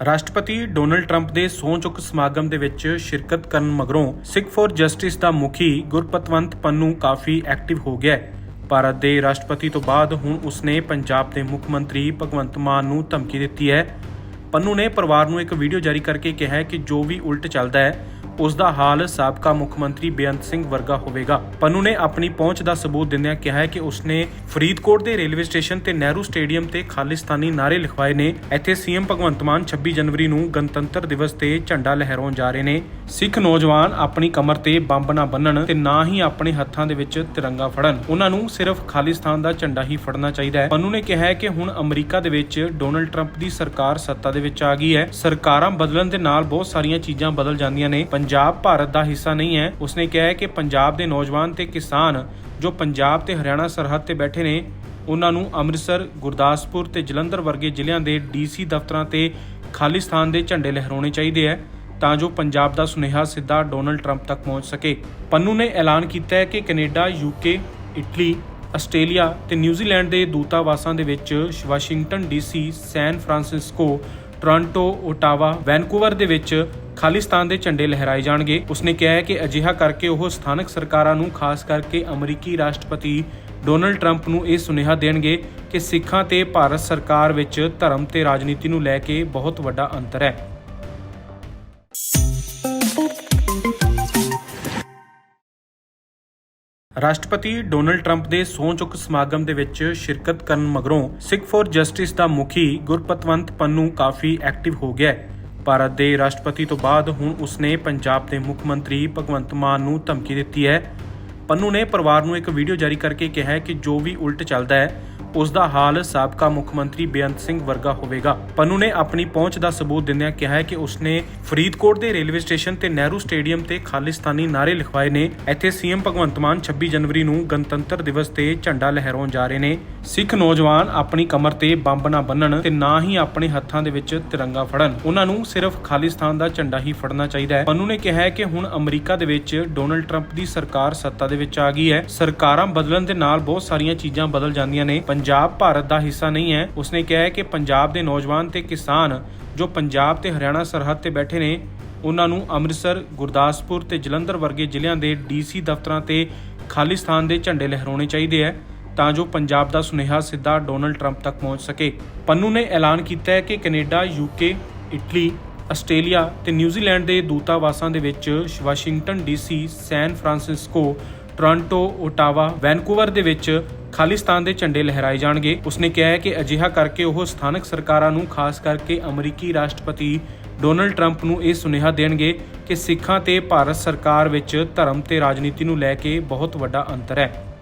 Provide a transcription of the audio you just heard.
ਰਾਸ਼ਟਰਪਤੀ Donald Trump ਦੇ ਸਹੁੰ ਚੁੱਕ ਸਮਾਗਮ ਦੇ ਵਿੱਚ ਸ਼ਿਰਕਤ ਕਰਨ ਮਗਰੋਂ ਸਿੱਖ ਫੋਰ ਜਸਟਿਸ ਦਾ ਮੁਖੀ ਗੁਰਪਤਵੰਤ ਪੰਨੂ ਕਾਫੀ ਐਕਟਿਵ ਹੋ ਗਿਆ ਹੈ। ਭਾਰਤ ਦੇ ਰਾਸ਼ਟਰਪਤੀ ਤੋਂ ਬਾਅਦ ਹੁਣ ਉਸਨੇ ਪੰਜਾਬ ਦੇ ਮੁੱਖ ਮੰਤਰੀ ਭਗਵੰਤ ਮਾਨ ਨੂੰ ਧਮਕੀ ਦਿੱਤੀ ਹੈ। ਪੰਨੂ ਨੇ ਪਰਿਵਾਰ ਨੂੰ ਇੱਕ ਵੀਡੀਓ ਜਾਰੀ ਕਰਕੇ ਕਿਹਾ ਹੈ ਕਿ ਜੋ ਵੀ ਉਲਟ ਚੱਲਦਾ ਹੈ ਉਸ ਦਾ ਹਾਲ ਸਾਬਕਾ ਮੁੱਖ ਮੰਤਰੀ ਬੇਅੰਤ ਸਿੰਘ ਵਰਗਾ ਹੋਵੇਗਾ। ਪੰਨੂ ਨੇ ਆਪਣੀ ਪਹੁੰਚ ਦਾ ਸਬੂਤ ਦਿੰਦਿਆਂ ਕਿਹਾ ਹੈ ਕਿ ਉਸਨੇ ਫਰੀਦਕੋਟ ਦੇ ਰੇਲਵੇ ਸਟੇਸ਼ਨ ਤੇ ਨਹਿਰੂ ਸਟੇਡੀਅਮ ਤੇ ਖਾਲਿਸਤਾਨੀ ਨਾਰੇ ਲਿਖਵਾਏ ਨੇ। ਇੱਥੇ ਸੀਐਮ ਭਗਵੰਤ ਮਾਨ 26 ਜਨਵਰੀ ਨੂੰ ਗਣਤੰਤਰ ਦਿਵਸ ਤੇ ਝੰਡਾ ਲਹਿਰਾਉਣ ਜਾ ਰਹੇ ਨੇ। ਸਿੱਖ ਨੌਜਵਾਨ ਆਪਣੀ ਕਮਰ ਤੇ ਬੰਬ ਨਾ ਬੰਨਣ ਤੇ ਨਾ ਹੀ ਆਪਣੇ ਹੱਥਾਂ ਦੇ ਵਿੱਚ ਤਿਰੰਗਾ ਫੜਨ। ਉਹਨਾਂ ਨੂੰ ਸਿਰਫ ਖਾਲਿਸਤਾਨ ਦਾ ਝੰਡਾ ਹੀ ਫੜਨਾ ਚਾਹੀਦਾ ਹੈ। ਪੰਨੂ ਨੇ ਕਿਹਾ ਹੈ ਕਿ ਹੁਣ ਅਮਰੀਕਾ ਦੇ ਵਿੱਚ ਡੋਨਲਡ ਟਰੰਪ ਦੀ ਸਰਕਾਰ ਸੱਤਾ ਦੇ ਵਿੱਚ ਆ ਗਈ ਹੈ। ਸਰਕਾਰਾਂ ਬਦਲਣ ਦੇ ਨਾਲ ਬਹੁਤ ਸਾਰੀਆਂ ਚੀਜ਼ਾਂ ਬਦਲ ਜਾਂਦੀਆਂ ਨੇ। ਪੰਜਾਬ ਭਾਰਤ ਦਾ ਹਿੱਸਾ ਨਹੀਂ ਹੈ। ਉਸਨੇ ਕਿਹਾ ਹੈ ਕਿ ਪੰਜਾਬ ਦੇ ਨੌਜਵਾਨ ਤੇ ਕਿਸਾਨ ਜੋ ਪੰਜਾਬ ਤੇ ਹਰਿਆਣਾ ਸਰਹੱਦ ਤੇ ਬੈਠੇ ਨੇ, ਉਹਨਾਂ ਨੂੰ ਅੰਮ੍ਰਿਤਸਰ, ਗੁਰਦਾਸਪੁਰ ਤੇ ਜਲੰਧਰ ਵਰਗੇ ਜ਼ਿਲ੍ਹਿਆਂ ਦੇ ਡੀਸੀ ਦਫ਼ਤਰਾਂ ਤੇ ਖਾਲਿਸਤਾਨ ਦੇ ਝੰਡੇ ਲਹਿਰਾਉਣੇ ਚਾਹੀਦੇ ਹੈ ਤਾਂ ਜੋ ਪੰਜਾਬ ਦਾ ਸੁਨੇਹਾ ਸਿੱਧਾ ਡੋਨਲਡ ਟਰੰਪ ਤੱਕ ਪਹੁੰਚ ਸਕੇ। ਪੰਨੂ ਨੇ ਐਲਾਨ ਕੀਤਾ ਹੈ ਕਿ ਕੈਨੇਡਾ ਯੂਕੇ ਇਟਲੀ, ਆਸਟ੍ਰੇਲੀਆ ਤੇ ਨਿਊਜ਼ੀਲੈਂਡ ਦੇ ਦੂਤਾਵਾਸਾਂ ਦੇ ਵਿੱਚ Washington DC San Francisco, Toronto, Ottawa, Vancouver ਦੇ ਵਿੱਚ ਖਾਲਿਸਤਾਨ ਦੇ ਝੰਡੇ ਲਹਿਰਾਏ ਜਾਣਗੇ। ਉਸਨੇ ਕਿਹਾ ਹੈ ਕਿ ਅਜਿਹਾ ਕਰਕੇ ਉਹ ਸਥਾਨਕ ਸਰਕਾਰਾਂ ਨੂੰ, ਖਾਸ ਕਰਕੇ ਅਮਰੀਕੀ ਰਾਸ਼ਟਰਪਤੀ ਡੋਨਲਡ ਟਰੰਪ ਨੂੰ ਇਹ ਸੁਨੇਹਾ ਦੇਣਗੇ ਕਿ ਸਿੱਖਾਂ ਤੇ ਭਾਰਤ ਸਰਕਾਰ ਵਿੱਚ ਧਰਮ ਤੇ ਰਾਜਨੀਤੀ ਨੂੰ ਲੈ ਕੇ ਬਹੁਤ ਵੱਡਾ ਅੰਤਰ ਹੈ। ਰਾਸ਼ਟਰਪਤੀ ਡੋਨਲਡ ਟਰੰਪ ਦੇ ਸਹੁੰ ਚੁੱਕ ਸਮਾਗਮ ਦੇ ਵਿੱਚ ਸ਼ਿਰਕਤ ਕਰਨ ਮਗਰੋਂ ਸਿੱਖ ਫੋਰ ਜਸਟਿਸ ਦਾ ਮੁਖੀ ਗੁਰਪਤਵੰਤ ਪੰਨੂ ਕਾਫੀ ਐਕਟਿਵ ਹੋ ਗਿਆ ਹੈ। ਭਾਰਤ ਦੇ ਰਾਸ਼ਟਰਪਤੀ ਤੋਂ ਬਾਅਦ ਹੁਣ ਉਸਨੇ ਪੰਜਾਬ ਦੇ ਮੁੱਖ ਮੰਤਰੀ ਭਗਵੰਤ ਮਾਨ ਨੂੰ ਧਮਕੀ ਦਿੱਤੀ ਹੈ। ਪੰਨੂ ਨੇ ਪਰਿਵਾਰ ਨੂੰ ਇੱਕ ਵੀਡੀਓ ਜਾਰੀ ਕਰਕੇ ਕਿਹਾ ਹੈ ਕਿ ਜੋ ਵੀ ਉਲਟ ਚੱਲਦਾ ਹੈ ਉਸ ਦਾ ਹਾਲ ਸਾਬਕਾ ਮੁੱਖ ਮੰਤਰੀ ਬੇਅੰਤ ਸਿੰਘ ਵਰਗਾ ਹੋਵੇਗਾ। ਪੰਨੂ ਨੇ ਆਪਣੀ ਪਹੁੰਚ ਦਾ ਸਬੂਤ ਦਿੰਦਿਆਂ ਕਿਹਾ ਹੈ ਕਿ ਉਸਨੇ ਫਰੀਦਕੋਟ ਦੇ ਰੇਲਵੇ ਸਟੇਸ਼ਨ ਤੇ ਨਹਿਰੂ ਸਟੇਡੀਅਮ ਤੇ ਖਾਲਿਸਤਾਨੀ ਨਾਰੇ ਲਿਖਵਾਏ ਨੇ। ਇੱਥੇ ਸੀਐਮ ਭਗਵੰਤ ਮਾਨ 26 ਜਨਵਰੀ ਨੂੰ ਗਣਤੰਤਰ ਦਿਵਸ ਤੇ ਝੰਡਾ ਲਹਿਰਾਉਣ ਜਾ ਰਹੇ ਨੇ। ਸਿੱਖ ਨੌਜਵਾਨ ਆਪਣੀ ਕਮਰ ਤੇ ਬੰਬ ਨਾ ਬੰਨਣ ਤੇ ਨਾ ਹੀ ਆਪਣੇ ਹੱਥਾਂ ਦੇ ਵਿੱਚ ਤਿਰੰਗਾ ਫੜਨ। ਉਹਨਾਂ ਨੂੰ ਸਿਰਫ ਖਾਲਿਸਤਾਨ ਦਾ ਝੰਡਾ ਹੀ ਫੜਨਾ ਚਾਹੀਦਾ ਹੈ। ਪੰਨੂ ਨੇ ਕਿਹਾ ਹੈ ਕਿ ਹੁਣ ਅਮਰੀਕਾ ਦੇ ਵਿੱਚ ਡੋਨਲਡ ਟਰੰਪ ਦੀ ਸਰਕਾਰ ਸੱਤਾ ਦੇ ਵਿੱਚ ਆ ਗਈ ਹੈ। ਸਰਕਾਰਾਂ ਬਦਲਣ ਦੇ ਨਾਲ ਬਹੁਤ ਸਾਰੀਆਂ ਚੀਜ਼ਾਂ ਬਦਲ ਜਾਂਦੀਆਂ ਨੇ। ਪੰਜਾਬ ਭਾਰਤ ਦਾ ਹਿੱਸਾ ਨਹੀਂ ਹੈ। ਉਸਨੇ ਕਿਹਾ ਹੈ ਕਿ ਪੰਜਾਬ ਦੇ ਨੌਜਵਾਨ ਤੇ ਕਿਸਾਨ ਜੋ ਪੰਜਾਬ ਤੇ ਹਰਿਆਣਾ ਸਰਹੱਦ ਤੇ ਬੈਠੇ ਨੇ, ਉਹਨਾਂ ਨੂੰ ਅੰਮ੍ਰਿਤਸਰ, ਗੁਰਦਾਸਪੁਰ ਤੇ ਜਲੰਧਰ ਵਰਗੇ ਜ਼ਿਲ੍ਹਿਆਂ ਦੇ ਡੀਸੀ ਦਫ਼ਤਰਾਂ ਤੇ ਖਾਲਿਸਤਾਨ ਦੇ ਝੰਡੇ ਲਹਿਰਾਉਣੇ ਚਾਹੀਦੇ ਹੈ ਤਾਂ ਜੋ ਪੰਜਾਬ ਦਾ ਸੁਨੇਹਾ ਸਿੱਧਾ ਡੋਨਲਡ ਟਰੰਪ ਤੱਕ ਪਹੁੰਚ ਸਕੇ। ਪੰਨੂ ਨੇ ਐਲਾਨ ਕੀਤਾ ਹੈ ਕਿ ਕੈਨੇਡਾ ਯੂਕੇ ਇਟਲੀ, ਆਸਟ੍ਰੇਲੀਆ ਤੇ ਨਿਊਜ਼ੀਲੈਂਡ ਦੇ ਦੂਤਾਵਾਸਾਂ ਦੇ ਵਿੱਚ Washington DC San Francisco, Toronto, Ottawa, Vancouver ਦੇ ਵਿੱਚ ਖਾਲਿਸਤਾਨ ਦੇ ਝੰਡੇ ਲਹਿਰਾਏ ਜਾਣਗੇ। ਉਸਨੇ ਕਿਹਾ ਹੈ ਕਿ ਅਜਿਹਾ ਕਰਕੇ ਉਹ ਸਥਾਨਕ ਸਰਕਾਰਾਂ ਨੂੰ, ਖਾਸ ਕਰਕੇ ਅਮਰੀਕੀ ਰਾਸ਼ਟਰਪਤੀ ਡੋਨਲਡ ਟਰੰਪ ਨੂੰ ਇਹ ਸੁਨੇਹਾ ਦੇਣਗੇ ਕਿ ਸਿੱਖਾਂ ਤੇ ਭਾਰਤ ਸਰਕਾਰ ਵਿੱਚ ਧਰਮ ਤੇ ਰਾਜਨੀਤੀ ਨੂੰ ਲੈ ਕੇ ਬਹੁਤ ਵੱਡਾ ਅੰਤਰ ਹੈ।